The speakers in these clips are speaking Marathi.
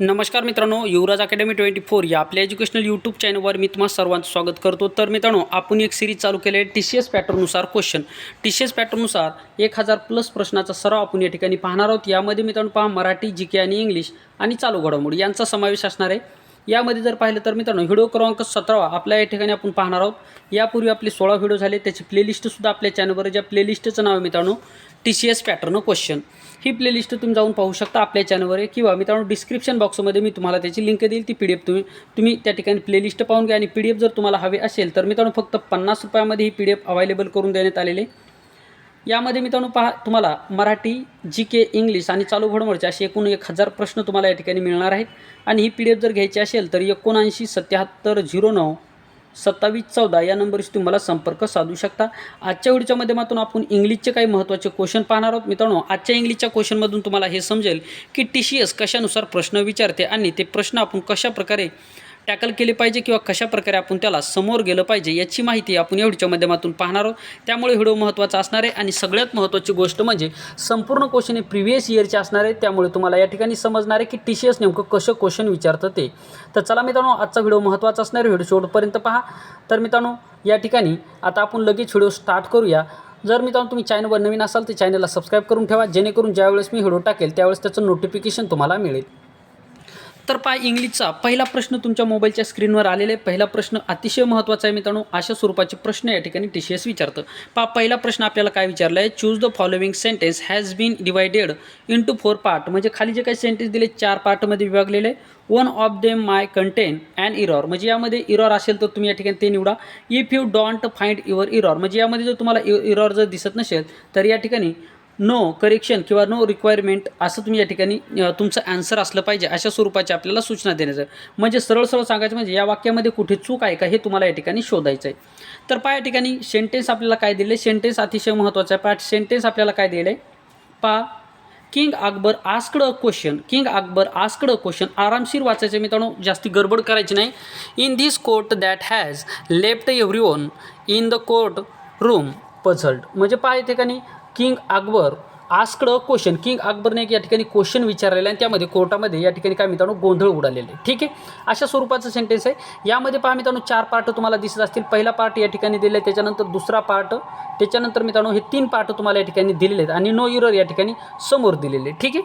नमस्कार मित्रांनो युवराज अकॅडमी ट्वेंटी फोर या आपल्या एज्युकेशनल यूट्यूब चॅनलवर मी तुम्हाला सर्वांचं स्वागत करतो. तर मित्रांनो आपण एक सिरीज चालू केली आहे टी सी एस पॅटर्ननुसार क्वेश्चन टी सी एस पॅटर्ननुसार एक हजार प्लस प्रश्नाचा सराव आपण या ठिकाणी पाहणार आहोत. यामध्ये मित्रांनो पहा मराठी जी के आणि इंग्लिश आणि चालू घडामोडी यांचा समावेश असणार आहे. यामध्ये जर पाहिलं तर मित्रांनो व्हिडिओ क्रमांक सतरावा आपल्या या ठिकाणी आपण पाहणार आहोत. यापूर्वी आपले सोळा व्हिडिओ झाले त्याची प्लेलिस्टसुद्धा आपल्या चॅनलवर ज्या प्लेलिस्टचं नाव आहे मित्रांनो T C S pattern question ही प्लेलिस्ट तुम्ही जाऊन पाहू शकता आपल्या चॅनलवर आहे. किंवा मित्रांनो डिस्क्रिप्शन बॉक्समध्ये मी तुम्हाला त्याची लिंक देईल. ती पी डी एफ तुम्ही तुम्ही त्या ठिकाणी प्लेलिस्ट पाहून घ्या. आणि पी डी एफ जर तुम्हाला हवे असेल तर मित्रांनो फक्त पन्नास रुपयामध्ये ही पी डी एफ अवेलेबल करून देण्यात आलेले यामध्ये मित्रांनो पहा तुम्हाला मराठी जी के इंग्लिश आणि चालू घडमोडचे असे एकूण एक हजार प्रश्न तुम्हाला या ठिकाणी मिळणार आहेत. आणि ही पी डी एफ जर घ्यायची असेल तर एकोणऐंशी सत्याहत्तर झिरो नऊ सत्तावीस चौदा या नंबरशी तुम्हाला संपर्क साधू शकता. आजच्या व्हिडिओच्या माध्यमातून आपण इंग्लिशचे काही महत्त्वाचे क्वेश्चन पाहणार आहोत. मित्रांनो आजच्या इंग्लिशच्या क्वेश्चनमधून तुम्हाला हे समजेल की टी सी एस कशानुसार प्रश्न विचारते आणि ते प्रश्न आपण कशा प्रकारे टॅकल केले पाहिजे किंवा कशा प्रकारे आपण त्याला समोर गेलं पाहिजे याची माहिती आपण एवढीच्या व्हिडिओच्या माध्यमातून पाहणार आहोत. त्यामुळे व्हिडिओ महत्त्वाचा असणार आहे आणि सगळ्यात महत्त्वाची गोष्ट म्हणजे संपूर्ण क्वेश्चन हे प्रिव्हियस इयरचे असणार आहे. त्यामुळे तुम्हाला या ठिकाणी समजणार आहे की टी सी एस नेमकं कसं क्वेश्चन विचारतं ते. तर चला मित्रांनो आजचा व्हिडिओ महत्त्वाचा असणार आहे. व्हिडिओ शेवटपर्यंत पहा. तर मित्रांनो या ठिकाणी आता आपण लगेच व्हिडिओ स्टार्ट करूया. जर मित्रांनो तुम्ही चॅनलवर नवीन असाल तर चॅनलला सबस्क्राईब करून ठेवा. जेणेकरून ज्यावेळेस मी व्हिडिओ टाकेल त्यावेळेस त्याचं नोटिफिकेशन तुम्हाला मिळेल. तर पा इंग्लिशचा पहिला प्रश्न तुमच्या मोबाईलच्या स्क्रीनवर आलेले. पहिला प्रश्न अतिशय महत्त्वाचा आहे मित्रांनो. अशा स्वरूपाचे प्रश्न या ठिकाणी टी सी एस विचारतं. पा पहिला प्रश्न आपल्याला काय विचारला आहे choose the following sentence has been divided into four part म्हणजे खाली जे काही सेंटेन्स दिले चार पार्टमध्ये विभागलेले. One of them may contain an error म्हणजे यामध्ये इरॉर असेल तर तुम्ही या ठिकाणी ते निवडा. If you don't find your error म्हणजे यामध्ये जर तुम्हाला इरॉर जर दिसत नसेल तर या ठिकाणी नो करेक्शन किंवा नो रिक्वायरमेंट असं तुम्ही या ठिकाणी तुमचं आन्सर असलं पाहिजे अशा स्वरूपाची आपल्याला सूचना देण्याचं. आहे. म्हणजे सरळ सरळ सांगायचं म्हणजे या वाक्यामध्ये कुठे चूक आहे का हे तुम्हाला या ठिकाणी शोधायचं आहे तर पा या ठिकाणी सेंटेन्स आपल्याला काय दिले सेंटेन्स अतिशय महत्त्वाचं आहे. पहा सेंटेन्स आपल्याला काय दिलं आहे? पा king Akbar asked a question king Akbar asked a question आरामशीर वाचायचे मित्रांनो जास्ती गडबड करायची नाही. In this court that has left every in the court room puzzled म्हणजे पहा या ठिकाणी king Akbar asked question king अकबरने एक या ठिकाणी क्वेश्चन विचारलेला आहे आणि त्यामध्ये कोर्टामध्ये या ठिकाणी काय मित्रांनो गोंधळ उडालेले. आहे. ठीक आहे? अशा स्वरूपाचं सेंटेन्स आहे. यामध्ये पहा मित्रांनो चार पार्ट तुम्हाला दिसत असतील. पहिला पार्ट या ठिकाणी दिले त्याच्यानंतर दुसरा पार्ट त्याच्यानंतर मित्रांनो हे तीन पार्ट तुम्हाला या ठिकाणी दिलेले आहेत. आणि नो युरर या ठिकाणी समोर दिलेले आहे. ठीक आहे?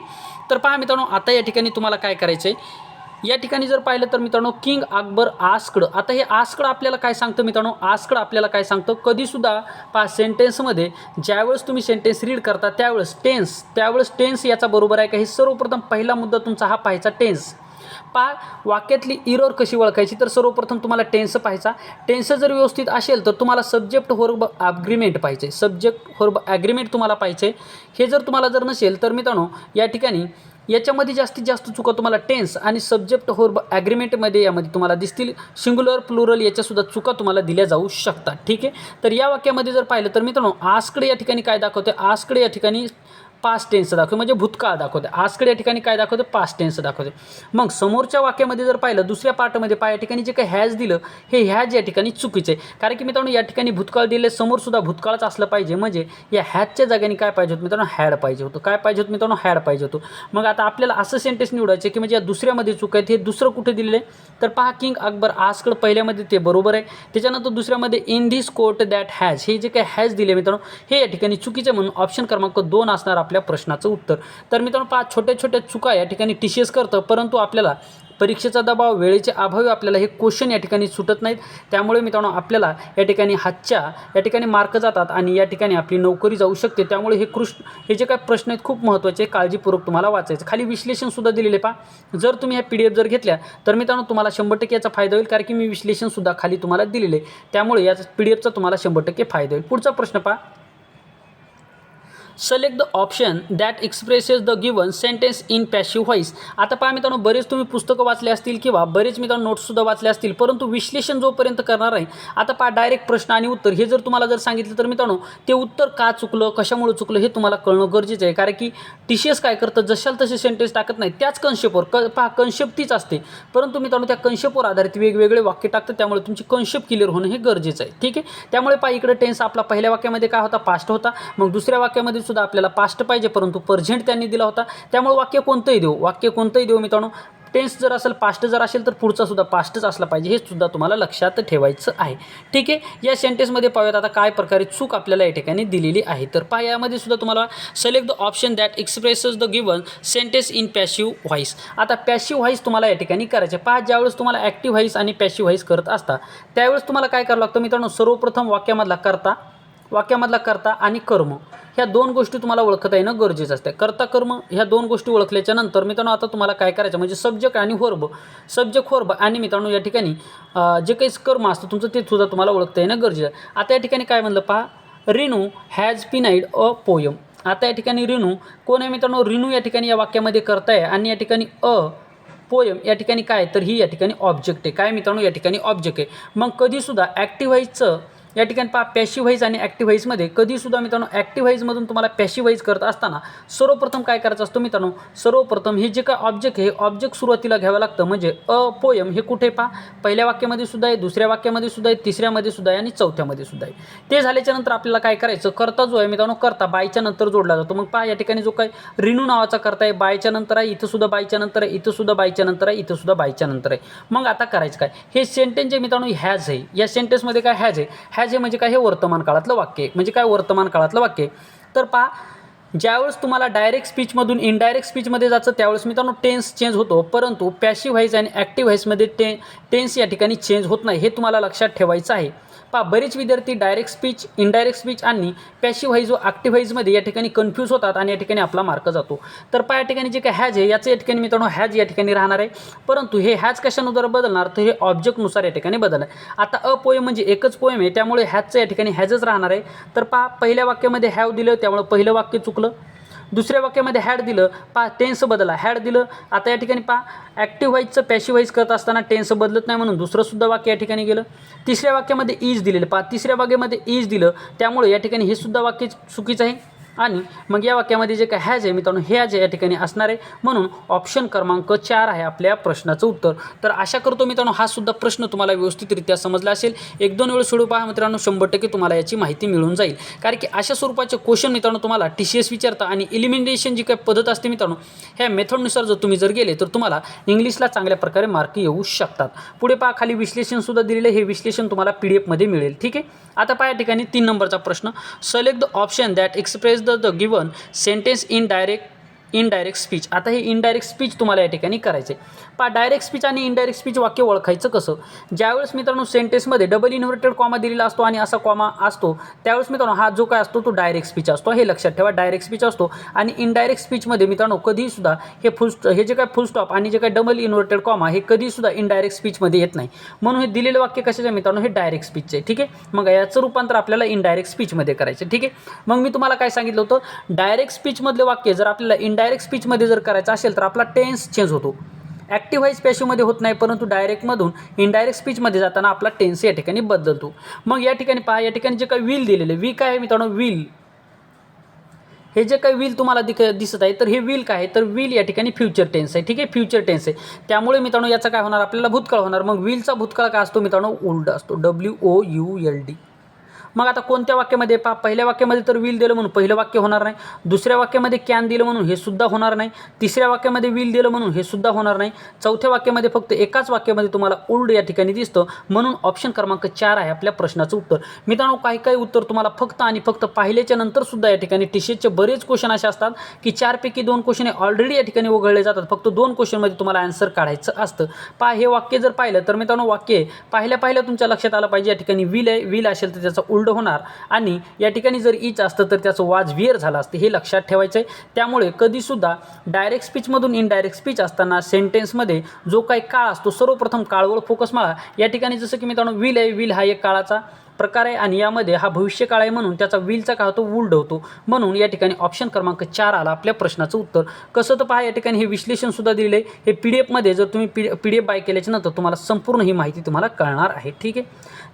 तर पहा मित्रांनो आता या ठिकाणी तुम्हाला काय करायचं आहे या ठिकाणी जर पाहिलं तर मित्रांनो किंग अकबर आस्कड आता हे आस्कड आपल्याला काय सांगतं मित्रांनो? आस्कड आपल्याला काय सांगतं? कधीसुद्धा पा सेंटेन्समध्ये ज्यावेळेस तुम्ही सेंटेन्स रीड करता त्यावेळेस टेन्स त्यावेळेस टेन्स याचा बरोबर आहे का? हे सर्वप्रथम पहिला मुद्दा तुमचा हा पाहायचा टेन्स पा वाक्यातली इरोर कशी ओळखायची? तर सर्वप्रथम तुम्हाला टेन्स पाहायचा. टेन्स जर व्यवस्थित असेल तर तुम्हाला सब्जेक्ट होर्ब ॲग्रीमेंट पाहिजे सब्जेक्ट होर्ब ॲग्रीमेंट तुम्हाला पाहिजे हे जर तुम्हाला जर नसेल तर मित्रांनो या ठिकाणी याच्यामध्ये जास्तीत जास्त चुका तुम्हाला टेन्स आणि सब्जेक्ट होर्ब ॲग्रीमेंटमध्ये यामध्ये तुम्हाला दिसतील. सिंग्युलर प्लुरल याच्यासुद्धा चुका तुम्हाला दिल्या जाऊ शकतात. ठीक आहे? तर या वाक्यामध्ये जर पाहिलं तर मित्रांनो आसकडे या ठिकाणी काय दाखवते आसकडे या ठिकाणी पास्ट टेन्स दाखवते म्हणजे भूतकाळ दाखवते आजकडे या ठिकाणी काय दाखवते पास्ट टेन्स दाखवते मग समोरच्या वाक्यामध्ये जर पाहिलं दुसऱ्या पार्टमध्ये पा या ठिकाणी जे काही हॅज दिलं हे हॅज या ठिकाणी चुकीचं आहे. कारण की मित्रांनो या ठिकाणी भूतकाळ दिले समोरसुद्धा भूतकाळच असलं पाहिजे. म्हणजे या हॅजच्या जागेने काय पाहिजे होतं मित्रांनो? हॅड पाहिजे होतं. काय पाहिजे होतं मित्रांनो? हॅड पाहिजे होतं. मग आता आपल्याला असं सेंटेन्स निवडायचं की म्हणजे या दुसऱ्यामध्ये चूक आहेत हे दुसरं कुठे दिलेलं आहे? तर पहा किंग अकबर आजकड पहिल्यामध्ये ते बरोबर आहे. त्याच्यानंतर दुसऱ्यामध्ये in this court that has हे जे काही हॅज दिले मित्रांनो हे या ठिकाणी चुकीचे म्हणून ऑप्शन क्रमांक दोन असणार आपल्या प्रश्नाचं उत्तर. तर मित्रांनो पाच छोट्या छोट्या चुका या ठिकाणी टी सी एस करतं परंतु आपल्याला परीक्षेचा दबाव वेळेचे अभावी आपल्याला हे क्वेश्चन या ठिकाणी सुटत नाहीत. त्यामुळे मित्रांनो आपल्याला या ठिकाणी हातच्या या ठिकाणी मार्क जातात आणि या ठिकाणी आपली नोकरी जाऊ शकते. त्यामुळे हे कृष्ण हे जे काय प्रश्न आहेत खूप महत्त्वाचे काळजीपूर्वक तुम्हाला वाचायचं. खाली विश्लेषणसुद्धा दिलेले पहा. जर तुम्ही ह्या पी डी एफ जर घेतल्या तर मित्रांनो तुम्हाला शंभर टक्के याचा फायदा होईल कारण की मी विश्लेषणसुद्धा खाली तुम्हाला दिलेले. त्यामुळे या पी डी एफचा तुम्हाला शंभर टक्के फायदा होईल. पुढचा प्रश्न पहा. Select the option that expresses the given sentence in passive voice आता पहा मित्रांनो बरेच तुम्ही पुस्तकं वाचले असतील किंवा बरेच मित्रांनो नोट्ससुद्धा वाचले असतील परंतु विश्लेषण जोपर्यंत करणार आहे आता पहा डायरेक्ट प्रश्न आणि उत्तर. हे जर तुम्हाला जर सांगितलं तर मित्रांनो ते उत्तर का चुकलं कशामुळे चुकलं हे तुम्हाला कळणं गरजेचं आहे. कारण की टी सी एस काय करतं जशाल तसे सेंटेन्स टाकत नाही त्याच कन्सेप्टवर क पहा कन्सेप्ट तीच असते. परंतु मित्रांनो त्या कन्सेप्टवर आधारित वेगवेगळे वाक्य टाकतं त्यामुळे तुमची कन्सेप्ट क्लिअर होणं हे गरजेचं आहे. ठीक आहे? त्यामुळे पहा इकडे टेन्स आपला पहिल्या वाक्यामध्ये काय होता? पास्ट होता. मग दुसऱ्या वाक्यामध्ये सुद्धा आपल्याला पास्ट पाहिजे परंतु पर्झेंट त्यांनी दिला होता. त्यामुळे वाक्य कोणतंही देऊ वाक्य कोणतंही देऊ मित्रांनो. टेन्स जर असेल पास्ट जर असेल तर पुढचा सुद्धा पास्टच असला पाहिजे हे सुद्धा तुम्हाला लक्षात ठेवायचं आहे. ठीक आहे? या सेंटेन्समध्ये पाहूयात आता काय प्रकारे चूक आपल्याला या ठिकाणी दिलेली आहे. तर पहा यामध्ये सुद्धा तुम्हाला select the option that expresses the given sentence in passive voice आता पॅशिव व्हॉइस तुम्हाला या ठिकाणी करायचे. पहा ज्यावेळेस तुम्हाला ॲक्टिव्ह व्हॉइस आणि पॅशिव्ह व्हॉइस करत असता त्यावेळेस तुम्हाला काय करावं लागतं मित्रांनो? सर्वप्रथम वाक्यामधला करता वाक्यामधला कर्ता आणि कर्म ह्या दोन गोष्टी तुम्हाला ओळखता येणं गरजेचं असते कर्ता कर्म ह्या दोन गोष्टी ओळखल्याच्या नंतर मित्रांनो आता तुम्हाला काय करायचं म्हणजे सब्जक आणि होर्ब सब्जक होर्ब आणि मित्रांनो या ठिकाणी जे काही कर्म असतं तुमचं ते सुद्धा तुम्हाला ओळखता येणं गरजेचं आहे. आता या ठिकाणी काय म्हणलं पहा? Renu has penned a poem आता या ठिकाणी रिनू कोण आहे मित्रांनो? रिनू या ठिकाणी या वाक्यामध्ये करताय आणि या ठिकाणी अ पोयम या ठिकाणी काय तर ही या ठिकाणी ऑब्जेक्ट आहे. काय मित्रांनो? या ठिकाणी ऑब्जेक्ट आहे. मग कधीसुद्धा ॲक्टिव्हाईजचं या ठिकाणी पहा पॅशिव्हाईज आणि ॲक्टिव्हाईजमध्ये कधीसुद्धा मित्रांनो ॲक्टिव्हाईजमधून तुम्हाला पॅशिव्हाईज करत असताना सर्वप्रथम काय करायचं असतो मित्रांनो सर्वप्रथम हे जे काय ऑब्जेक्ट आहे ऑब्जेक्ट सुरुवातीला घ्यावं लागतं. म्हणजे अ पोयम हे कुठे पहा पहिल्या वाक्यामध्ये सुद्धा आहे दुसऱ्या वाक्यामध्ये सुद्धा आहे तिसऱ्यामध्ये सुद्धा आहे आणि चौथ्यामध्ये सुद्धा आहे. ते झाल्याच्यानंतर आपल्याला काय करायचं? करता जो आहे मित्रांनो करता बायच्या नंतर जोडला जातो. मग पहा या ठिकाणी जो काय रिनू नावाचा करता आहे बायच्या नंतर आहे इथं सुद्धा बायच्या नंतर आहे इथं सुद्धा बायच्या नंतर आहे इथं सुद्धा बायच्या नंतर आहे. मग आता करायचं काय? हे सेंटेन्स जे मित्रांनो हॅज आहे. या सेंटेन्समध्ये काय हॅज आहे? हॅज म्हणजे काय हे वर्तमान काळातलं वाक्य आहे. म्हणजे काय वर्तमान काळातलं वाक्य आहे? तर पहा ज्यावेळेस तुम्हाला डायरेक्ट स्पीचमधून इनडायरेक्ट स्पीचमध्ये जायचं त्यावेळेस मित्रांनो टेन्स चेंज होतो. परंतु पॅशिव्ह व्हाईज आणि ॲक्टिव्ह व्हाईसमध्ये टे टेन्स या ठिकाणी चेंज होत नाही हे तुम्हाला लक्षात ठेवायचं आहे. पहा बरेच विद्यार्थी डायरेक्ट स्पीच इनडायरेक्ट स्पीच आणि पॅशिव व्हाईज व ॲक्टिव्ह व्हाईजमध्ये या ठिकाणी कन्फ्यूज होतात आणि या ठिकाणी आपला मार्क जातो. तर पहा या ठिकाणी जे काय हॅज आहे याचं या ठिकाणी मित्रांनो हॅज या ठिकाणी राहणार आहे. परंतु हे हॅज कशानुसार बदलणार? तर हे ऑब्जेक्टनुसार या ठिकाणी बदल आहे. आता अ पोयम म्हणजे एकच पोयम आहे त्यामुळे हॅजचं या ठिकाणी हॅजच राहणार आहे. तर पहा पहिल्या वाक्यामध्ये हॅव दिलं त्यामुळे पहिलं वाक्य चुकलं. दुसऱ्या वाक्यामध्ये हॅड दिलं पा टेन्स बदला. हॅड दिलं आता या ठिकाणी पा ॲक्टिव्ह व्हाईजचं पॅशिव्ह व्हाईज करत असताना टेन्स बदलत नाही म्हणून दुसरंसुद्धा वाक्य या ठिकाणी गेलं. तिसऱ्या वाक्यामध्ये इज दिलेलं. पा तिसऱ्या वाक्यामध्ये इज दिलं. त्यामुळे या ठिकाणी हे सुद्धा वाक्य चुकीचं आहे. आणि मग या वाक्यामध्ये जे काय हॅज आहे मित्रांनो हे हॅज या ठिकाणी असणार आहे. म्हणून ऑप्शन क्रमांक चार आहे आपल्या प्रश्नाचं उत्तर. तर आशा करतो मित्रांनो हा सुद्धा प्रश्न तुम्हाला व्यवस्थितरित्या समजला असेल. एक दोन वेळ सोडू पहा मित्रांनो शंभर टक्के तुम्हाला याची माहिती मिळून जाईल. कारण की अशा स्वरूपाचे क्वेश्चन मित्रांनो तुम्हाला टी सी एस विचारता आणि इलिमिनेशन जी काय पद्धत असते मित्रांनो ह्या मेथडनुसार जर तुम्ही जर गेले तर तुम्हाला इंग्लिशला चांगल्या प्रकारे मार्क येऊ शकतात. पुढे पहा खाली विश्लेषणसुद्धा दिलेलं हे विश्लेषण तुम्हाला पी डी एफमध्ये मिळेल. ठीक आहे? आता पहा या ठिकाणी तीन नंबरचा प्रश्न. Select the option that express the the given sentence in direct indirect speech आता हे इनडायरेक्ट स्पीच तुम्हाला या ठिकाणी करायचे पा डायरेक्ट स्पीच आणि इनडायरेक्ट स्पीच वाक्य ओळखायचं कसं? ज्यावेळेस मित्रांनो सेंटेन्समध्ये डबल इन्व्हर्टेड कॉमा दिलेला असतो आणि असा कॉमा असतो त्यावेळेस मित्रांनो हा जो काय असतो तो डायरेक्ट स्पीच असतो. हे लक्षात ठेवा डायरेक्ट स्पीच असतो. आणि इनडायरेक्ट स्पीचमध्ये मित्रांनो कधीसुद्धा हे फुल हे जे काय फुल स्टॉप आणि जे काय डबल इन्व्हर्टेड कॉमा हे कधीसुद्धा इनडायरेक्ट स्पीचमध्ये येत नाही. म्हणून हे दिलेलं वाक्य कशाचे आहे मित्रांनो? हे डायरेक्ट स्पीचचे ठीक आहे? मग याचं रूपांतर आपल्याला इनडायरेक्ट स्पीचमध्ये करायचं ठीक आहे? मग मी तुम्हाला काय सांगितलं होतं? डायरेक्ट स्पीचमधले वाक्य जर आपल्याला इनडायरेक्ट स्पीचमध्ये जर करायचं असेल तर आपला टेन्स चेंज होतो. ॲक्टिव्ह व्हाईस होत नाही परंतु डायरेक्टमधून इनडायरेक्ट स्पीचमध्ये जाताना आपला टेन्स या ठिकाणी बदलतो. मग या ठिकाणी पहा या ठिकाणी जे काही व्हील दिलेले वी काय आहे मित्रांनो? व्हील हे जे काही व्हील तुम्हाला दिख दिसत आहे तर हे विल काय आहे? तर व्हील या ठिकाणी फ्युचर टेन्स आहे ठीक आहे? फ्युचर टेन्स आहे. त्यामुळे मित्रांनो याचा काय होणार? आपल्याला भूतकाळ होणार. मग विलचा भूतकाळ काय असतो मित्रांनो? ओल्ड असतो. W O U L D मग आता कोणत्या वाक्यामध्ये पा पहिल्या वाक्यामध्ये तर विल दिलं म्हणून पहिलं वाक्य होणार नाही. दुसऱ्या वाक्यामध्ये कॅन दिलं म्हणून हे सुद्धा होणार नाही. तिसऱ्या वाक्यामध्ये विल दिलं म्हणून हे सुद्धा होणार नाही. चौथ्या वाक्यामध्ये फक्त एकाच वाक्यामध्ये तुम्हाला ओल्ड या ठिकाणी दिसतं. म्हणून ऑप्शन क्रमांक चार आहे आपल्या प्रश्नाचं उत्तर. मित्रांनो काही काही उत्तर तुम्हाला फक्त आणि फक्त पाहिल्याच्या नंतर सुद्धा या ठिकाणी टीशेचे बरेच क्वेश्चन असे असतात की चारपैकी दोन क्वेश्चन हे ऑलरेडी या ठिकाणी वगळले जातात. फक्त दोन क्वेश्चनमध्ये तुम्हाला आन्सर काढायचं असतं. पहा हे वाक्य जर पाहिलं तर मित्रांनो वाक्य पाहिल्या पाहिल्या तुमच्या लक्षात आलं पाहिजे. या ठिकाणी विल आहे. विल असेल तर त्याचा उल्ड उलट होणार आणि या ठिकाणी जर ईच असतं तर त्याचं वाज वियर झालं असतं हे लक्षात ठेवायचं आहे. त्यामुळे कधीसुद्धा डायरेक्ट स्पीचमधून इनडायरेक्ट स्पीच असताना सेंटेन्समध्ये जो काही काळ असतो सर्वप्रथम काळवर फोकस माळा या ठिकाणी जसं की मित्रांनो विल आहे विल हा एक काळाचा. प्रकार आहे आणि यामध्ये हा भविष्यकाळ आहे म्हणून त्याचा विलचा काय होतो? वुल्ड होतो म्हणून या ठिकाणी ऑप्शन क्रमांक चार आला आपल्या प्रश्नाचं उत्तर. कसं तर पहा या ठिकाणी हे विश्लेषणसुद्धा दिलेलं आहे. हे पी डी एफमध्ये जर तुम्ही P P D F buy केल्याच्यानंतर तुम्हाला संपूर्ण ही माहिती तुम्हाला कळणार आहे. ठीक आहे?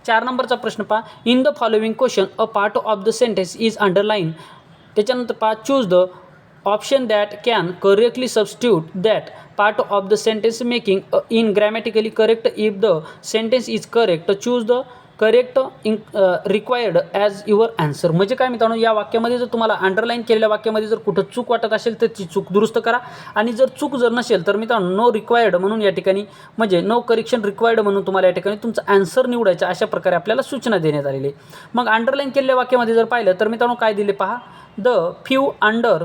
चार नंबरचा प्रश्न पहा. In the following question a part of the sentence is underline त्याच्यानंतर पहा choose the option that can correctly substitute that part of the sentence making in grammatically correct if the sentence is correct choose the correct in required as your answer म्हणजे काय मित्रांनो या वाक्यामध्ये जर तुम्हाला अंडरलाईन केलेल्या वाक्यामध्ये जर कुठं चूक वाटत असेल तर ती चूक दुरुस्त करा. आणि जर चूक जर नसेल तर मित्रांनो नो रिक्वायर्ड म्हणून या ठिकाणी म्हणजे नो करेक्शन रिक्वायर्ड म्हणून तुम्हाला या ठिकाणी तुमचा ॲन्सर निवडायचा अशा प्रकारे आपल्याला सूचना देण्यात आलेली आहे. मग अंडरलाईन केलेल्या वाक्यामध्ये जर पाहिलं तर मित्रांनो काय दिले पहा? The few under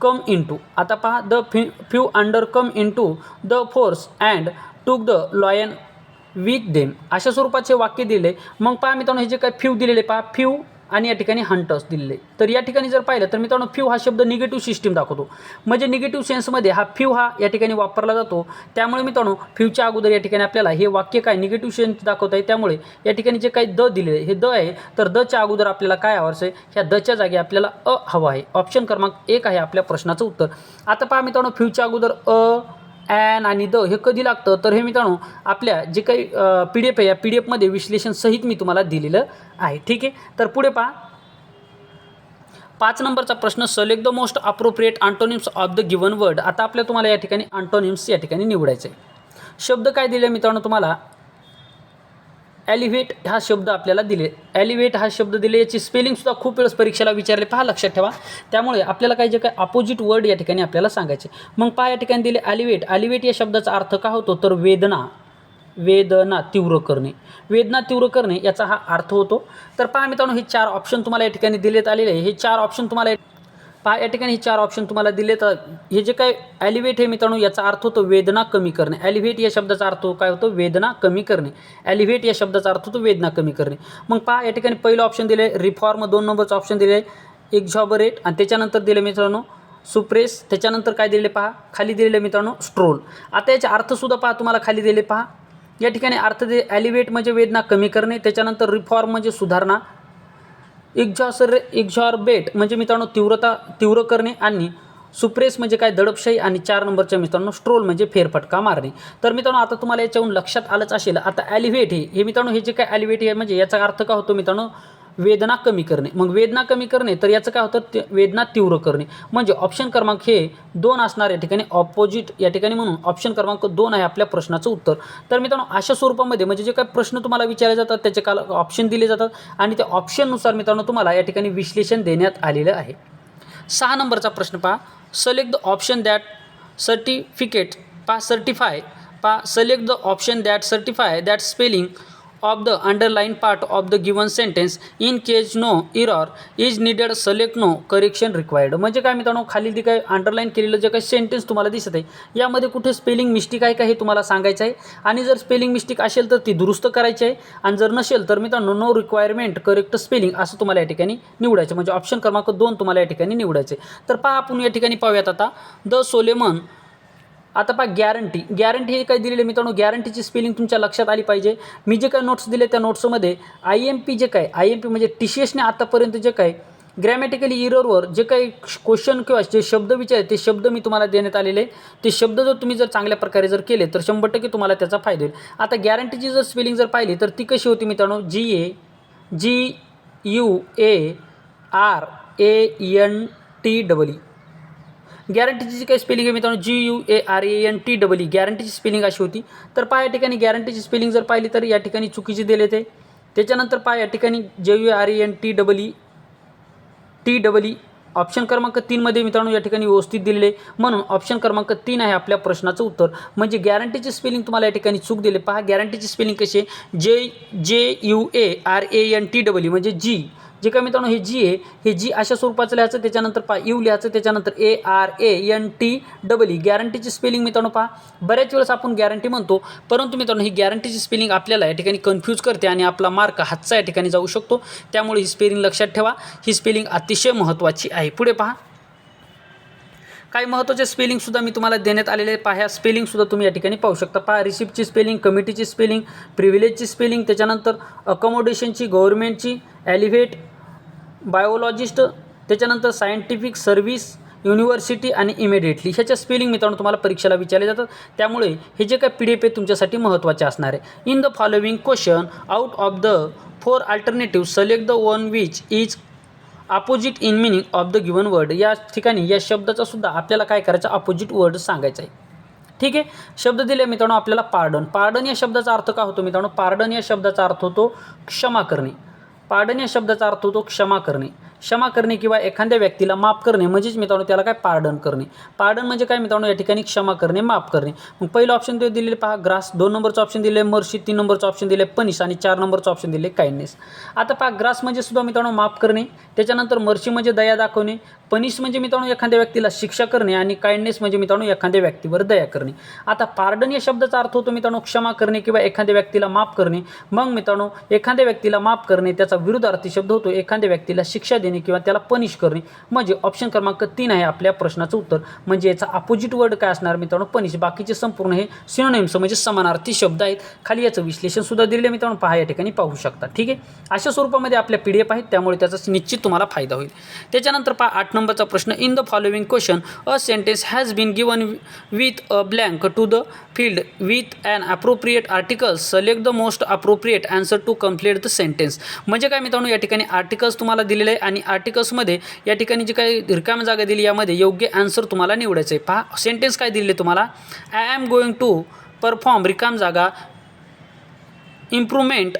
come in to आता पहा the few few under come in to the force and took the lion with them अशा स्वरूपाचे वाक्य दिले. मग पहा मित्रांनो हे जे काय फ्यू दिलेले पहा फ्यू आणि या ठिकाणी हंटर्स दिलेले. तर या ठिकाणी जर पाहिलं तर मित्रांनो फ्यू हा शब्द निगेटिव्ह सिस्टीम दाखवतो. म्हणजे निगेटिव्ह सेन्समध्ये हा फ्यू हा या ठिकाणी वापरला जातो. त्यामुळे मित्रांनो फ्यूच्या अगोदर या ठिकाणी आपल्याला हे वाक्य काय निगेटिव्ह सेन्स दाखवत आहे. त्यामुळे या ठिकाणी जे काही द दिलेले हे द आहे. तर दच्या अगोदर आपल्याला काय हवं आहे ह्या दच्या जागी आपल्याला अ हवा आहे. ऑप्शन क्रमांक एक आहे आपल्या प्रश्नाचं उत्तर. आता पहा मित्रांनो फ्यूच्या अगोदर अ ॲन आणि द हे कधी लागतं? तर हे मित्रांनो आपल्या जे काही पी डी एफ आहे या पी डी एफमध्ये विश्लेषण सहित मी तुम्हाला दिलेलं आहे. ठीक आहे? तर पुढे पहा. पाच नंबरचा प्रश्न select the most appropriate antonyms of the given word आता आपल्या तुम्हाला या ठिकाणी अँटोनिम्स या ठिकाणी निवडायचे आहे शब्द काय दिले मित्रांनो तुम्हाला? ॲलिव्हेट हा शब्द आपल्याला दिले. ॲलिव्हेट हा शब्द दिले याची स्पेलिंगसुद्धा खूप वेळेस परीक्षेला विचारले. पहा लक्षात ठेवा. त्यामुळे आपल्याला काय जे काय अपोजिट वर्ड या ठिकाणी आपल्याला सांगायचे. मग पहा या ठिकाणी दिले ॲलिव्हेट ॲलिव्हेट या शब्दाचा अर्थ का होतो? तर वेदना. वेदना तीव्र करणे. वेदना तीव्र करणे याचा हा अर्थ होतो. तर पहा मित्रांनो हे चार ऑप्शन तुम्हाला या ठिकाणी दिलेत आलेले आहे. हे चार ऑप्शन तुम्हाला पहा या ठिकाणी हे चार ऑप्शन तुम्हाला दिले तर हे जे काय ॲलिव्हेट हे मित्रांनो याचा अर्थ होतो वेदना कमी करणे. ॲलिव्हेट या शब्दाचा अर्थ काय होतो? वेदना कमी करणे. ॲलिव्हेट या शब्दाचा अर्थ होतो वेदना कमी करणे. मग पहा या ठिकाणी पहिलं ऑप्शन दिले रिफॉर्म दोन नंबरचं ऑप्शन दिले एक्झॉबरेट आणि त्याच्यानंतर दिले मित्रांनो सुप्रेस. त्याच्यानंतर काय दिले पहा? खाली दिलेले मित्रांनो स्ट्रोल आता याचे अर्थसुद्धा पहा तुम्हाला खाली दिले पहा. या ठिकाणी अर्थ दे ॲलिव्हेट म्हणजे वेदना कमी करणे त्याच्यानंतर रिफॉर्म म्हणजे सुधारणा. एक्झॉसर एक्झॉर्बेट म्हणजे मित्रांनो तीव्रता तीव्र करणे आणि सुप्रेस म्हणजे काय? दडपशाही आणि चार नंबरच्या मित्रांनो स्ट्रोल म्हणजे फेरफटका मारणे. तर मित्रांनो आता तुम्हाला याच्याहून लक्षात आलंच असेल आता ॲलिव्हेट हे हे मित्रांनो हे जे काय ॲलिव्हेट आहे म्हणजे याचा अर्थ का होतो मित्रांनो? वेदना कमी करणे. मग वेदना कमी करणे तर याचं काय होतं? ते वेदना तीव्र करणे. म्हणजे ऑप्शन क्रमांक हे दोन असणार या ठिकाणी. ऑपोजिट या ठिकाणी म्हणून ऑप्शन क्रमांक दोन आहे आपल्या प्रश्नाचं उत्तर. तर मित्रांनो अशा स्वरूपामध्ये म्हणजे जे काही प्रश्न तुम्हाला विचारले जातात त्याचे काल ऑप्शन दिले जातात आणि त्या ऑप्शननुसार मित्रांनो तुम्हाला या ठिकाणी विश्लेषण देण्यात आलेलं आहे. सहा नंबरचा प्रश्न पहा. Select the option that certificate पा सर्टिफाय पा select the option that certify that spelling of the underline part of the given sentence in case no error is needed select no correction required म्हणजे काय मित्रांनो खाली जे काही अंडरलाईन केलेलं जे काही सेंटेन्स तुम्हाला दिसत आहे यामध्ये कुठे स्पेलिंग मिस्टेक आहे का हे तुम्हाला सांगायचं आहे? आणि जर स्पेलिंग मिस्टेक असेल तर ती दुरुस्त करायची आहे. आणि जर नसेल तर मित्रांनो नो रिक्वायरमेंट करेक्ट स्पेलिंग असं तुम्हाला या ठिकाणी निवडायचं म्हणजे ऑप्शन क्रमांक दोन तुम्हाला या ठिकाणी निवडायचे तर पहा आपण या ठिकाणी पाहूयात आता. द सोलेमन आता पहा गॅरंटी गॅरंटी हे काय दिलेले मित्रांनो गॅरंटीची स्पेलिंग तुमच्या लक्षात आली पाहिजे. मी जे काय नोट्स दिले त्या नोट्समध्ये आय एम पी जे काय आय एम पी म्हणजे टी सी एसने आत्तापर्यंत जे काय ग्रॅमॅटिकली इररवर जे काही क्वेश्चन किंवा जे शब्द विचार ते शब्द मी तुम्हाला देण्यात आलेले ते शब्द जर तुम्ही जर चांगल्या प्रकारे जर केले तर शंभर टक्के तुम्हाला त्याचा फायदा होईल. आता गॅरंटीची जर स्पेलिंग जर पाहिली तर ती कशी होती मित्रांनो? G A G U A R A N T double E गॅरंटीची जी काही स्पेलिंग आहे मित्रांनो G U A R A N T double E गॅरंटीची spelling अशी होती. तर पहा या ठिकाणी गॅरंटीची स्पेलिंग जर पाहिली तर या ठिकाणी चुकीची दिले ते त्याच्यानंतर पहा या ठिकाणी J U R A N T double E T double E option क्रमांक तीनमध्ये मित्रांनो या ठिकाणी व्यवस्थित दिलेले म्हणून ऑप्शन क्रमांक तीन आहे आपल्या प्रश्नाचं उत्तर. म्हणजे गॅरंटीची स्पेलिंग तुम्हाला या ठिकाणी चूक दिले. पहा गॅरंटीची स्पेलिंग कशी आहे? जे J U A R A N T double E म्हणजे जी जे काय मित्रांनो हे जी आहे. हे जी अशा स्वरूपाचं लिहायचं त्याच्यानंतर पहा यू लिहायचं त्याच्यानंतर A R A N T double E गॅरंटीची spelling मित्रांनो पहा. बऱ्याच वेळेस आपण गॅरंटी म्हणतो परंतु मित्रांनो ही गॅरंटीची स्पेलिंग आपल्याला या ठिकाणी कन्फ्यूज करते आणि आपला मार्क हातचा या ठिकाणी जाऊ शकतो. त्यामुळे ही स्पेलिंग लक्षात ठेवा. ही स्पेलिंग अतिशय महत्त्वाची आहे. पुढे पहा. काही महत्त्वाचे स्पेलिंगसुद्धा मी तुम्हाला देण्यात आलेले आहे पहा ह्या स्पेलिंगसुद्धा तुम्ही या ठिकाणी पाहू शकता. पहा रिसिप्टची स्पेलिंग कमिटीची स्पेलिंग प्रिव्हिलेजची स्पेलिंग त्याच्यानंतर अकोमोडेशनची गव्हर्मेंटची ॲलिव्हेट बायोलॉजिस्ट त्याच्यानंतर सायंटिफिक सर्व्हिस युनिव्हर्सिटी आणि इमिडिएटली ह्याच्या स्पेलिंग मित्रांनो तुम्हाला परीक्षेला विचारले जातात. त्यामुळे हे जे काय पी डी एफ आहे तुमच्यासाठी महत्त्वाचे असणार आहे. In the following question out of the four alternative select the one which is opposite in meaning of the given word या ठिकाणी या शब्दाचा सुद्धा आपल्याला काय करायचं? अपोजिट वर्ड सांगायचं आहे. ठीक आहे? शब्द दिले मित्रांनो आपल्याला पार्डन पार्डन या शब्दाचा अर्थ का होतो मित्रांनो? पार्डन या शब्दाचा अर्थ होतो क्षमा करणे. पार्डन या शब्दाचा अर्थ होतो क्षमा करणे. क्षमा करणे किंवा एखाद्या व्यक्तीला माफ करणे म्हणजेच मित्रांनो त्याला काय पार्डन करणे. पार्डन म्हणजे काय मित्रांनो? या ठिकाणी क्षमा करणे माफ करणे. मग पहिलं ऑप्शन ते दिलेले पहा ग्रास दोन नंबरचं ऑप्शन दिले मर्शी तीन नंबरचं ऑप्शन दिले पनिश आणि चार नंबरचं ऑप्शन दिले काइंडनेस आता पहा ग्रास म्हणजे सुद्धा मित्रांनो माफ करणे त्याच्यानंतर मर्शी म्हणजे दया दाखवणे पनिश म्हणजे मित्रांनो एखाद्या व्यक्तीला शिक्षा करणे आणि काइंडनेस म्हणजे मित्रांनो एखाद्या व्यक्तीवर दया करणे. आता पार्डन या शब्दाचा अर्थ होतो मित्रांनो क्षमा करणे किंवा एखाद्या व्यक्तीला माफ करणे. मग मित्रांनो एखाद्या व्यक्तीला माफ करणे त्याचा विरुद्धार्थी शब्द होतो एखाद्या व्यक्तीला शिक्षा देणे. किंवा त्याला पनिश करणे म्हणजे ऑप्शन क्रमांक तीन आहे आपल्या प्रश्नाचं उत्तर. म्हणजे याचा अपोजिट वर्ड काय असणार मित्रांनो? पनिश बाकीचे संपूर्ण हे सिनोनेम्स म्हणजे समानार्थी शब्द आहेत. खाली याचं विश्लेषण सुद्धा दिलेलं मित्रांनो. पहा या ठिकाणी पाहू शकता. ठीक आहे? अशा स्वरूपामध्ये आपल्या पी डी एफ आहेत त्यामुळे त्याचा निश्चित तुम्हाला फायदा होईल. त्याच्यानंतर पहा आठ नंबरचा प्रश्न. In the following question a sentence has been given with a blank to the field with an appropriate articles select the most appropriate answer to complete the sentence म्हणजे काय मित्रांनो? या ठिकाणी आर्टिकल्स तुम्हाला दिलेले आहे आणि आर्टिकल्समध्ये या ठिकाणी जी काही रिकामी जागा दिली यामध्ये योग्य आन्सर तुम्हाला निवडायचं आहे. पहा सेंटेन्स काय दिले तुम्हाला? I am going to perform रिकाम जागा इम्प्रूव्हमेंट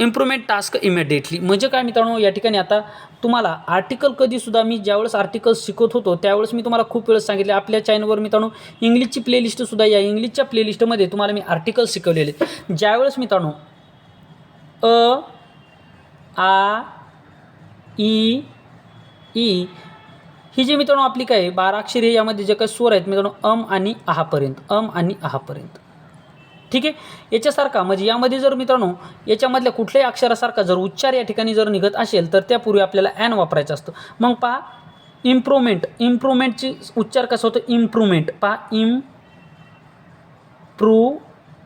इम्प्रूव्हमेंट टास्क इमिडिएटली म्हणजे काय मित्रांनो या ठिकाणी आता तुम्हाला आर्टिकल कधीसुद्धा मी ज्यावेळेस आर्टिकल्स शिकत होतो त्यावेळेस मी तुम्हाला खूप वेळेस सांगितले. आपल्या चॅनलवर मित्रांनो इंग्लिशची प्लेलिस्टसुद्धा या इंग्लिशच्या प्लेलिस्टमध्ये तुम्हाला मी आर्टिकल्स शिकवलेले ज्यावेळेस मित्रांनो अ आ ई ई. ही जी मित्रांनो आपली काय आहे, बारा अक्षरी यामध्ये जे काही स्वर आहेत मित्रांनो अम आणि आहापर्यंत. अम आणि आहापर्यंत. ठीक आहे? याच्यासारखा म्हणजे यामध्ये जर मित्रांनो याच्यामधल्या कुठल्याही अक्षरासारखा जर उच्चार या ठिकाणी जर निघत असेल तर त्यापूर्वी आपल्याला ॲन वापरायचं असतं. मग पहा इम्प्रूव्हमेंट इम्प्रूव्हमेंटची उच्चार कसं होतं? इम्प्रूव्हमेंट पहा इम प्रू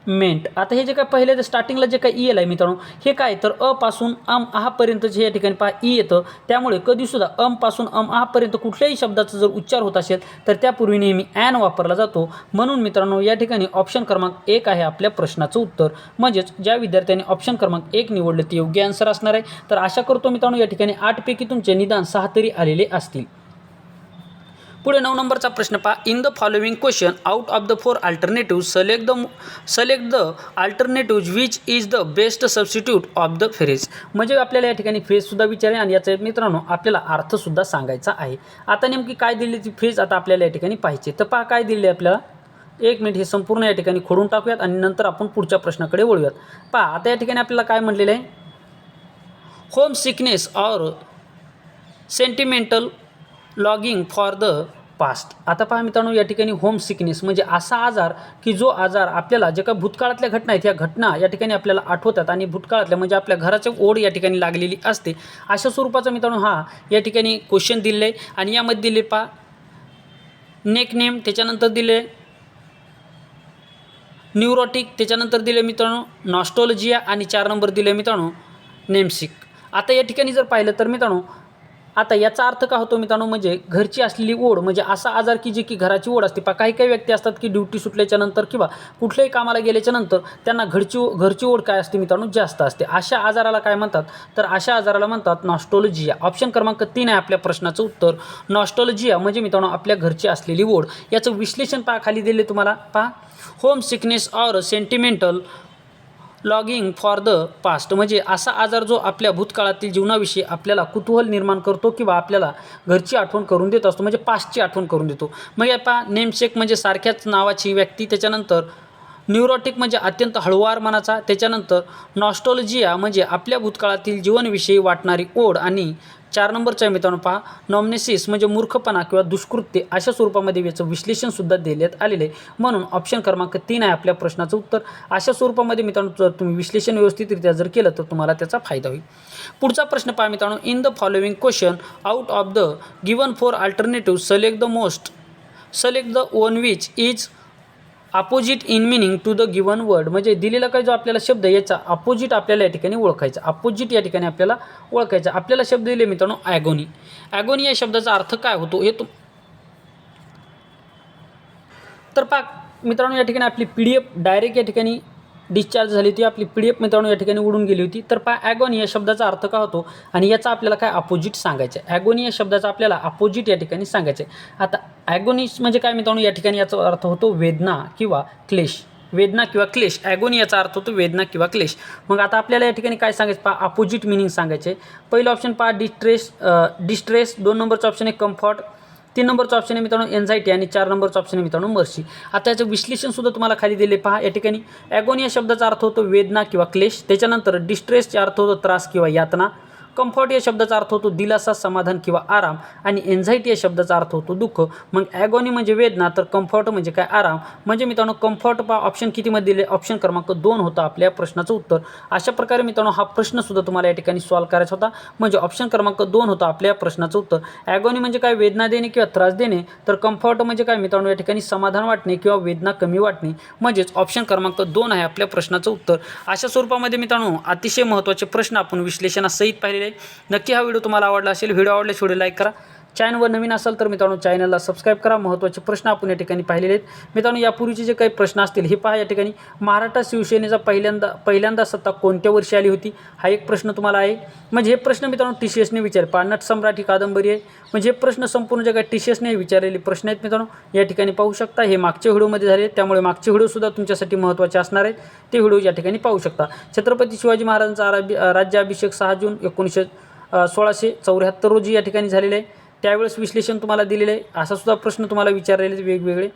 मेंट आता हे जे काय पहिले तर स्टार्टिंगला जे काही ई एल आहे मित्रांनो हे काय तर अ पासून अम आहापर्यंतचे या ठिकाणी पहा ई येतं. त्यामुळे कधीसुद्धा अमपासून अम आहापर्यंत कुठल्याही शब्दाचा जर उच्चार होत असेल तर त्यापूर्वी नेहमी ॲन वापरला जातो. म्हणून मित्रांनो या ठिकाणी ऑप्शन क्रमांक एक आहे आपल्या प्रश्नाचं उत्तर. म्हणजेच ज्या विद्यार्थ्यांनी ऑप्शन क्रमांक एक निवडलं ते योग्य आन्सर असणार आहे. तर आशा करतो मित्रांनो या ठिकाणी आठपैकी तुमचे निदान सहा तरी आलेले असतील. पुढे नऊ नंबरचा प्रश्न पहा. In the following question out of the four alternative select the select the alternative which is the best substitute of the phrase म्हणजे आपल्याला या ठिकाणी फ्रेजसुद्धा विचारेल आणि याचा मित्रांनो आपल्याला अर्थसुद्धा सांगायचा आहे. आता नेमकी काय दिली ती फ्रेज आता आपल्याला या ठिकाणी पाहिजे तर पहा काय दिली आपल्याला? एक मिनिट हे संपूर्ण या ठिकाणी खोडून टाकूयात आणि नंतर आपण पुढच्या प्रश्नाकडे वळूयात. पहा आता या ठिकाणी आपल्याला काय म्हटलेलं आहे? Home sickness or sentimental longing for the past आता पहा मित्रांनो या ठिकाणी होम सिकनेस म्हणजे असा आजार की जो आजार आपल्याला जे काय भूतकाळातल्या घटना आहेत या घटना या ठिकाणी आपल्याला आठवतात आणि भूतकाळातल्या म्हणजे आपल्या घराच्या ओढ या ठिकाणी लागलेली असते. अशा स्वरूपाचा मित्रांनो हा या ठिकाणी क्वेश्चन दिले आहे आणि यामध्ये दिले पहा नेक नेम त्याच्यानंतर दिले न्यूरोटिक त्याच्यानंतर दिले मित्रांनो नॉस्टॉलॉजिया आणि चार नंबर दिले मित्रांनो नेमसिक. आता या ठिकाणी जर पाहिलं तर मित्रांनो आता याचा अर्थ का होतो मित्रांनो म्हणजे घरची असलेली ओढ म्हणजे असा आजार की जे की घराची ओढ असते पा काही काही व्यक्ती असतात की ड्युटी सुटल्याच्या नंतर किंवा कुठल्याही कामाला गेल्याच्यानंतर त्यांना घरची ओ- घरची ओढ काय असते मित्रांनो जास्त असते. अशा आजाराला काय म्हणतात? तर अशा आजाराला म्हणतात नॉस्टॉलजिया. ऑप्शन क्रमांक तीन आहे आपल्या प्रश्नाचं उत्तर. नॉस्टॉलजिया म्हणजे मित्रांनो आपल्या घरची असलेली ओढ. याचं विश्लेषण पहा खाली दिले तुम्हाला. पहा. Home sickness or sentimental longing for the past म्हणजे असा आजार जो आपल्या भूतकाळातील जीवनाविषयी आपल्याला कुतूहल निर्माण करतो किंवा आपल्याला घरची आठवण करून देत असतो म्हणजे पास्टची आठवण करून देतो. मग या पा नेमशेक म्हणजे सारख्याच नावाची व्यक्ती त्याच्यानंतर न्यूरोटिक म्हणजे अत्यंत हळुवार मनाचा त्याच्यानंतर नॉस्टॉलॉजिया म्हणजे आपल्या भूतकाळातील जीवनविषयी वाटणारी ओढ आणि चार नंबरच्या मित्रांनो पहा. नॉमनेसिस म्हणजे मूर्खपणा किंवा दुष्कृत्य अशा स्वरूपामध्ये याचं विश्लेषणसुद्धा देण्यात आलेलं आहे. म्हणून ऑप्शन क्रमांक तीन आहे आपल्या प्रश्नाचं उत्तर. अशा स्वरूपामध्ये मित्रांनो जर तुम्ही विश्लेषण व्यवस्थितरित्या जर केलं तर तुम्हाला त्याचा फायदा होईल. पुढचा प्रश्न पहा मित्रांनो. In the following question out of the given four alternative select the most select the one which is opposite in meaning to the given word म्हणजे दिलेला काय जो आपल्याला शब्द याचा अपोजिट आपल्याला या ठिकाणी ओळखायचा. अपोजिट या ठिकाणी आपल्याला ओळखायचा. आपल्याला शब्द दिले मित्रांनो ॲगोनी ॲगोनी या शब्दाचा अर्थ काय होतो? हे तो तर पा मित्रांनो या ठिकाणी आपली पी डी एफ डायरेक्ट या ठिकाणी डिस्चार्ज झाली होती आपली पी डी एफ मित्रांनो या ठिकाणी उडून गेली होती. तर पा ॲगोनी या शब्दाचा अर्थ का होतो? आणि याचा आपल्याला काय अपोजिट सांगायचं आहे? ॲगोनी या शब्दाचा आपल्याला अपोजिट या ठिकाणी सांगायचं आहे. आता ॲगोनिस म्हणजे काय मित्रांनो? या ठिकाणी याचा अर्थ होतो वेदना किंवा क्लेश. वेदना किंवा क्लेश. ॲगोनी याचा अर्थ होतो वेदना किंवा क्लेश. मग आता आपल्याला या ठिकाणी काय सांगायचं? पहा अपोजिट मिनिंग सांगायचे पहिलं ऑप्शन पहा डिस्ट्रेस डिस्ट्रेस दोन नंबरचं ऑप्शन आहे कम्फर्ट तीन नंबरचं ऑप्शन आहे मित्रांनो एन्झायटी आणि चार नंबरचं ऑप्शन आहे मित्रांनो मर्सी आता याचं विश्लेषणसुद्धा तुम्हाला खाली दिले पहा या ठिकाणी. ॲगोन या शब्दाचा अर्थ होतो वेदना किंवा क्लेश. त्याच्यानंतर डिस्ट्रेसचा अर्थ होतो त्रास किंवा यातना. कम्फर्ट या शब्दाचा अर्थ होतो दिलासा समाधान किंवा आराम आणि एन्झायटी या शब्दाचा अर्थ होतो दुःख. मग ॲगोनी म्हणजे वेदना तर कम्फर्ट म्हणजे काय? आराम. म्हणजे मित्रांनो कम्फर्ट पा ऑप्शन कितीमध्ये दिले? ऑप्शन क्रमांक दोन होता आपल्या प्रश्नाचं उत्तर. अशा प्रकारे मित्रांनो हा प्रश्नसुद्धा तुम्हाला या ठिकाणी सॉल्व करायचा होता. म्हणजे ऑप्शन क्रमांक दोन होता आपल्या प्रश्नाचं उत्तर. ॲगोनी म्हणजे काय? वेदना देणे किंवा त्रास देणे. तर कम्फर्ट म्हणजे काय मित्रांनो? या ठिकाणी समाधान वाटणे किंवा वेदना कमी वाटणे. म्हणजेच ऑप्शन क्रमांक दोन आहे आपल्या प्रश्नाचं उत्तर. अशा स्वरूपामध्ये मित्रांनो अतिशय महत्त्वाचे प्रश्न आपण विश्लेषणासहित आहे नक्की हा व्हिडिओ तुम्हाला आवडला असेल व्हिडिओ आवडल्यास व्हिडिओ लाईक करा. चॅनलवर नवीन असाल तर मित्रांनो चॅनलला सबस्क्राईब करा. महत्त्वाचे प्रश्न आपण या ठिकाणी पाहिलेले आहेत. मित्रांनो यापूर्वीचे जे काही प्रश्न असतील हे पहा या ठिकाणी. महाराष्ट्र शिवसेनेचा पहिल्यांदा पहिल्यांदा सत्ता कोणत्या वर्षी आली होती? हा एक प्रश्न तुम्हाला आहे. म्हणजे हे प्रश्न मित्रांनो टी सी एसने विचार पहा नटसम्राट ही कादंबरी आहे. म्हणजे हे प्रश्न संपूर्ण जगात टी सी एसने विचारलेले प्रश्न आहेत मित्रांनो. या ठिकाणी पाहू शकता हे मागच्या व्हिडिओमध्ये झाले. त्यामुळे मागचे व्हिडिओसुद्धा तुमच्यासाठी महत्त्वाचे असणार आहेत. ते व्हिडिओ या ठिकाणी पाहू शकता. छत्रपती शिवाजी महाराजांचा राज्याभिषेक सहा जून एकोणीसशे सोळाशे चौऱ्याहत्तर रोजी या ठिकाणी झालेले आहे. त्यावेळेस विश्लेषण तुम्हाला दिलेलं आहे. असा सुद्धा प्रश्न तुम्हाला विचारलेले वेगवेगळे.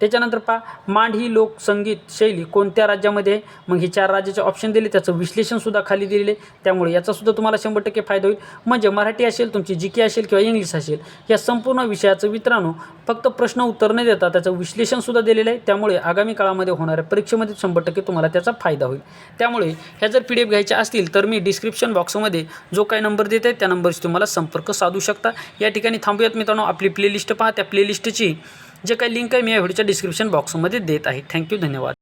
त्याच्यानंतर पहा मांड ही लोकसंगीत शैली कोणत्या राज्यामध्ये? आहे मग हे चार राज्याचे ऑप्शन दिले त्याचं विश्लेषणसुद्धा खाली दिलेले. आहे त्यामुळे याचासुद्धा तुम्हाला शंभर टक्के फायदा होईल. म्हणजे मराठी असेल तुमची जी के असेल किंवा इंग्लिश असेल या संपूर्ण विषयाचं मित्रांनो फक्त प्रश्न उत्तर न देता त्याचं विश्लेषणसुद्धा दिलेलं आहे. त्यामुळे आगामी काळामध्ये होणाऱ्या परीक्षेमध्ये शंभर टक्के तुम्हाला त्याचा फायदा होईल. त्यामुळे ह्या जर पी डी एफ घ्यायच्या असतील तर मी डिस्क्रिप्शन बॉक्समध्ये जो काही नंबर देत आहे त्या नंबरशी तुम्हाला संपर्क साधू शकता. या ठिकाणी थांबूयात मित्रांनो आपली प्लेलिस्ट पहा. त्या प्लेलिस्टची जे काही लिंक आहे मी या व्हिडिओच्या डिस्क्रिप्शन बॉक्समध्ये देत आहे. थँक्यू धन्यवाद.